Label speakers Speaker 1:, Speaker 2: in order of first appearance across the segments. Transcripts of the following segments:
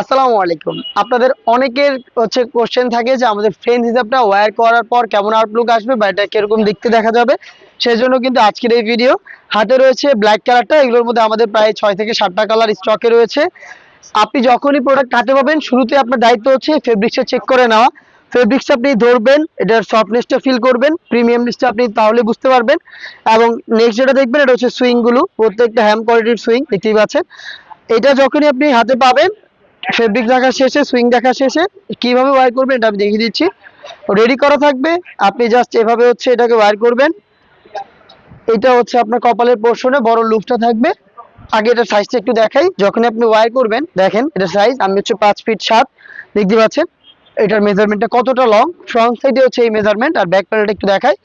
Speaker 1: আসসালামু আলাইকুম। আপনাদের অনেকের হচ্ছে কোশ্চেন থাকে যে আমাদের ফ্রেন্ড হিসাবটা ওয়্যার করার পর কেমন আউটলুক আসবে বা এটা কীরকম দেখতে দেখা যাবে। সেই জন্য কিন্তু আজকের এই ভিডিও হাতে রয়েছে ব্ল্যাক কালারটা এগুলোর মধ্যে আমাদের প্রায় ছয় থেকে সাতটা কালার স্টকে রয়েছে। আপনি যখনই প্রোডাক্ট হাতে পাবেন, শুরুতে আপনার দায়িত্ব হচ্ছে ফেব্রিক্সটা চেক করে নেওয়া। ফেব্রিক্সটা আপনি ধরবেন, এটার সফটনেসটা ফিল করবেন প্রিমিয়ামনেসটা আপনি তাহলে বুঝতে পারবেন। এবং নেক্সট যেটা দেখবেন, এটা হচ্ছে সুইংগুলো প্রত্যেকটা হ্যাম কোয়ালিটির সুইং দেখতেই পাচ্ছেন। এটা যখনই আপনি হাতে পাবেন ফেব্রিক দেখা শেষে সুইং দেখা শেষে, কীভাবে ওয়্যার করবেন এটা আমি দেখিয়ে দিচ্ছি। রেডি করা থাকবে, আপনি জাস্ট এভাবে হচ্ছে এটাকে ওয়্যার করবেন। এটা হচ্ছে আপনার কপালের পোর্শনে বড় লুপটা থাকবে। আগে এটা সাইজটা একটু দেখাই, যখন আপনি ওয়্যার করবেন, দেখেন এটা সাইজ আমি হচ্ছে পাঁচ ফিট সাত, দেখতে পাচ্ছেন? এটার মেজারমেন্টটা কতটা লং ফ্রন্ট সাইডে হচ্ছে এই মেজারমেন্ট আর ব্যাক প্যানেলটা একটু দেখাই।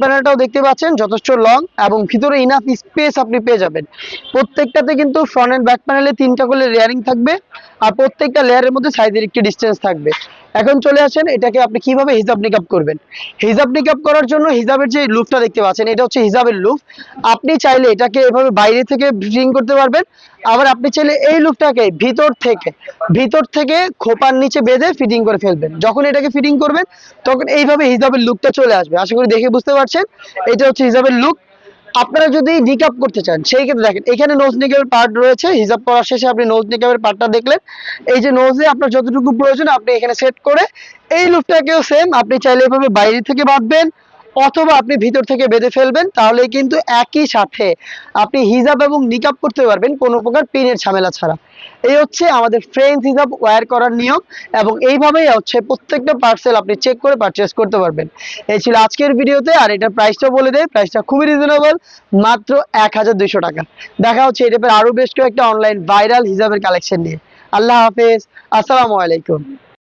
Speaker 1: প্যানেলটাও দেখতে পাচ্ছেন, যথেষ্ট লং এবং ভিতরে ইনাফ স্পেস আপনি পেয়ে যাবেন। প্রত্যেকটাতে কিন্তু ফ্রন্ট অ্যান্ড ব্যাক প্যানেলে তিনটা করে লেয়ারিং থাকবে, আর প্রত্যেকটা লেয়ারের মধ্যে সাইজের একটি ডিস্টেন্স থাকবে। এখন চলে আসেন, এটাকে আপনি কীভাবে হিজাব নিকাপ করবেন? হিজাব নিকাপ করার জন্য হিজাবের যে লুপটা দেখতে পাচ্ছেন, এটা হচ্ছে হিজাবের লুপ। আপনি চাইলে এটাকে এভাবে বাইরে থেকে ফিটিং করতে পারবেন। আবার আপনি চাইলে এই লুপটাকে ভিতর থেকে ভিতর থেকে খোপার নিচে বেঁধে ফিটিং করে ফেলবেন। যখন এটাকে ফিটিং করবেন, তখন এইভাবে হিজাবের লুকটা চলে আসবে। আশা করি দেখে বুঝতে পারছেন? এটা হচ্ছে হিজাবের লুক আপনারা যদি নিকাপ করতে চান, সেই ক্ষেত্রে দেখেন, এখানে নোজ নিকাপের পার্ট রয়েছে, হিজাব করার শেষে আপনি নোজ নিকাপের পার্টটা দেখলেন। এই যে নোজে আপনার যতটুকু প্রয়োজন, আপনি এখানে সেট করে, এই লুপটাকেও সেম আপনি চাইলে এভাবে বাইরে থেকে বাঁধবেন অথবা আপনি ভিতর থেকে বেঁধে ফেলবেন তাহলে কিন্তু একই সাথে আপনি হিজাব এবং নিকাপ করতে পারবেন কোনো প্রকার পিনের ঝামেলা ছাড়া। এই হচ্ছে আমাদের ফ্রেন্স হিসাব ওয়্যার করার নিয়ম এবং এইভাবেই হচ্ছে প্রত্যেকটা পার্সেল আপনি চেক করে পারচেস করতে পারবেন। এই ছিল আজকের ভিডিওতে, আর এটার প্রাইসটা বলে দেয় প্রাইসটা খুবই রিজনেবল মাত্র এক হাজার দুইশো টাকা। দেখা হচ্ছে এই টাইপের আরও বেশ কয়েকটা অনলাইন ভাইরাল হিসাবের কালেকশন নিয়ে। আল্লাহ হাফেজ, আসসালামু আলাইকুম।